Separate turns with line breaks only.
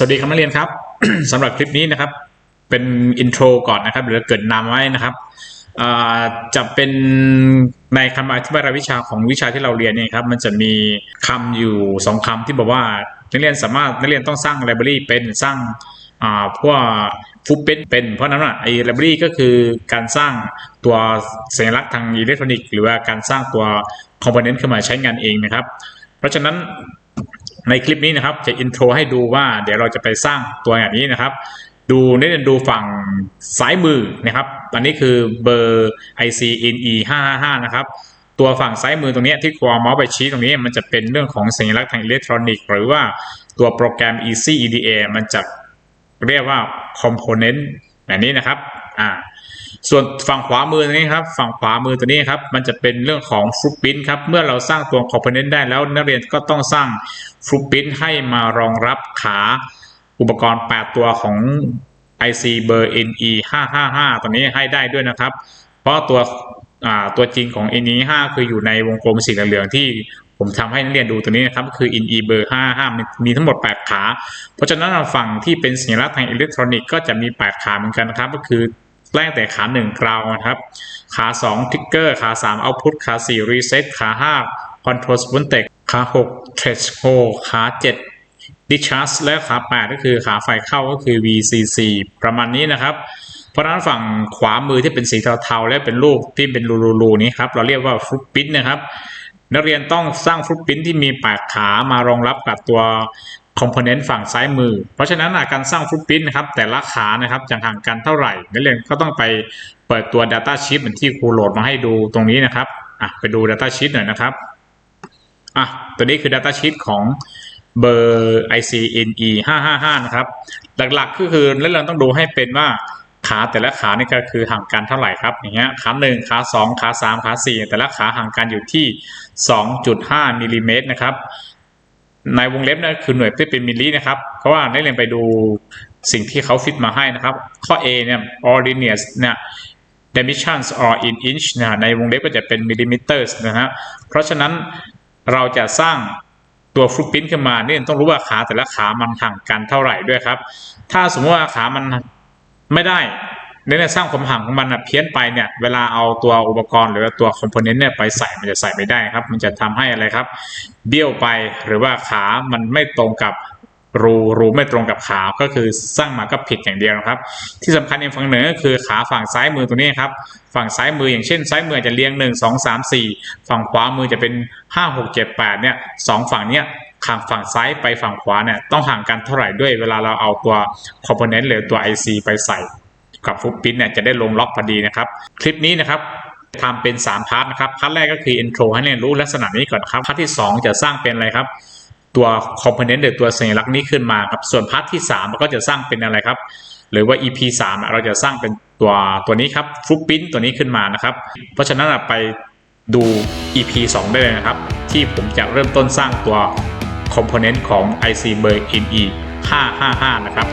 สวัสดีครับนักเรียนครับสำหรับคลิปนี้นะครับ เป็นอินโทรก่อนนะครับเดี๋ยวเราเกิดนำไว้นะครับจะเป็นในคำอธิบายรายวิชาของวิชาที่เราเรียนเนี่ยครับ มันจะมีคำอยู่สองคำที่บอกว่านักเรียนสามารถนักเรียนต้องสร้างไลบรารีเป็นสร้างอ่าพวกฟุตเป็นเป็น เพราะนั้นอะไอ้ไลบรารีก็คือการสร้างตัวสัญลักษณ์ทางอิเล็กทรอนิกส์หรือว่าการสร้างตัวคอมโพเนนต์ขึ้นมาใช้งานเองนะครับ เพราะฉะนั้น ในคลิปนี้นะครับจะอินโทรให้ดูว่าเดี๋ยวเราจะไปสร้างตัวอย่างนี้นะครับ ดูเน้นดูฝั่งซ้ายมือนะครับ อันนี้คือเบอร์ IC NE 555นะครับ ตัวฝั่งซ้ายมือตรงนี้ที่ครัวเมาส์ไปชี้ตรงนี้มันจะเป็นเรื่องของสัญลักษณ์ทางอิเล็กทรอนิกส์หรือว่าตัวโปรแกรม Easy EDA มันจะเรียกว่า Component แบบนี้นะครับ อ่า ส่วนฝั่งขวามือตัวนี้ครับ ฝั่งขวามือตัวนี้ครับ มันจะเป็นเรื่องของฟลุปปิ้นครับ เมื่อเราสร้างตัว component ได้แล้วนักเรียนก็ต้องสร้างฟลุปปิ้นให้มารองรับขาอุปกรณ์ 8 ตัวของ IC เบอร์ NE 555ตัวนี้ให้ได้ด้วยนะครับ เพราะตัวตัวจริงของ NE 5คืออยู่ในวงกลมสีเหลืองที่ผมทำให้นักเรียนดูตัวนี้นะครับ คือ NE เบอร์55 มีทั้งหมด 8 ขา เพราะฉะนั้นฝั่งที่เป็นสัญลักษณ์ทางอิเล็กทรอนิกส์ก็จะมี 8 ขาเหมือนกันนะครับ ก็คือ แรกแต่ขา 1 กราวนะครับ ขา2 trigger ขา 3 output ขา 4 reset ขา 5 control s p o n t e ขา6 threshold ขา 7 discharge และขา 8 ก็คือขาไฟเข้าก็คือ VCC ประมาณนี้นะครับ เพราะฉะนั้นฝั่งขวามือที่เป็นสีเทาๆ และเป็นรูปที่เป็นรูๆนี้ครับ เราเรียกว่าฟลุปปิ้นนะครับนักเรียนต้องสร้างฟลุปปิ้นที่มี8ขามารองรับกับตัว คอมโพเนนต์ฝั่งซ้ายมือ เพราะฉะนั้นการสร้างฟุตปรินนะครับแต่ละขานะครับจะห่างกันเท่าไหร่นักเรียนก็ต้องไปเปิดตัว Data Sheet เหมือนที่ครูโหลดมาให้ดูตรงนี้นะครับอะไปดู Data Sheet หน่อยนะครับอะตัวนี้คือ Data Sheet ของเบอร์ ICNE 555 นะครับ หลักๆก็คือนักเรียนต้องดูให้เป็นว่าขาแต่ละขานี่ก็คือห่างกันเท่าไหร่ครับอย่างเงี้ยขาหนึ่งขาสองขาสามขาสี่แต่ละขาห่างกันอยู่ที่ 2.5มิลลิเมตรนะครับ ในวงเล็บนั่นคือหน่วยที่เป็นมิลลินะครับเพราะว่าได้เรียนไปดูสิ่งที่เขาฟิตมาให้นะครับ ข้อ A เนี่ย ordinate เนี่ย dimensions or in inch นะในวงเล็บก็จะเป็น millimeters นะฮะเพราะฉะนั้นเราจะสร้างตัวฟลุปปิ้นขึ้นมาเนี่ยต้องรู้ว่าขาแต่ละขามันห่างกันเท่าไหร่ด้วยครับ ถ้าสมมติว่าขามันไม่ได้ ในสร้างความห่างของมันนะเพี้ยนไปเนี่ยเวลาเอาตัวอุปกรณ์หรือว่าตัวคอมโพเนนต์เนี่ยไปใส่มันจะใส่ไม่ได้ครับ มันจะทำให้อะไรครับ เบี้ยวไปหรือว่าขามันไม่ตรงกับรูรูไม่ตรงกับขา ก็คือสร้างมาก็ผิดอย่างเดียวนะครับ ที่สำคัญอีกฝั่งหนึ่งก็คือขาฝั่งซ้ายมือตัวนี้ครับ ฝั่งซ้ายมืออย่างเช่น ซ้ายมือจะเรียง 1 2 3 4 ฝั่งขวามือจะเป็น 5 6 7 8เนี่ยสองฝั่งเนี้ยข้างฝั่งซ้ายไปฝั่งขวาเนี่ยต้องห่างกันเท่าไหร่ด้วยเวลาเราเอาตัวคอมโพเนนต์หรือตัว IC ไปใส่ กับฟุตปิ้นเนี่ยจะได้ลงล็อกพอดีนะครับ คลิปนี้นะครับทำเป็น 3 พาร์ทนะครับ พาร์ทแรกก็คือ intro ให้เรียนรู้ลักษณะนี้ก่อนครับ พาร์ทที่ 2 จะสร้างเป็นอะไรครับ ตัวคอมโพเนนต์หรือตัวสัญลักษณ์นี้ขึ้นมาครับ ส่วนพาร์ทที่3เราก็จะสร้างเป็นอะไรครับ หรือว่า EP 3 เราจะสร้างเป็นตัวตัวนี้ครับฟุตปิ้นตัวนี้ขึ้นมานะครับ เพราะฉะนั้นไปดู EP 2 ได้เลยนะครับ ที่ผมจะเริ่มต้นสร้างตัวคอมโพเนนต์ของ IC เบอร์ NE 555 นะครับ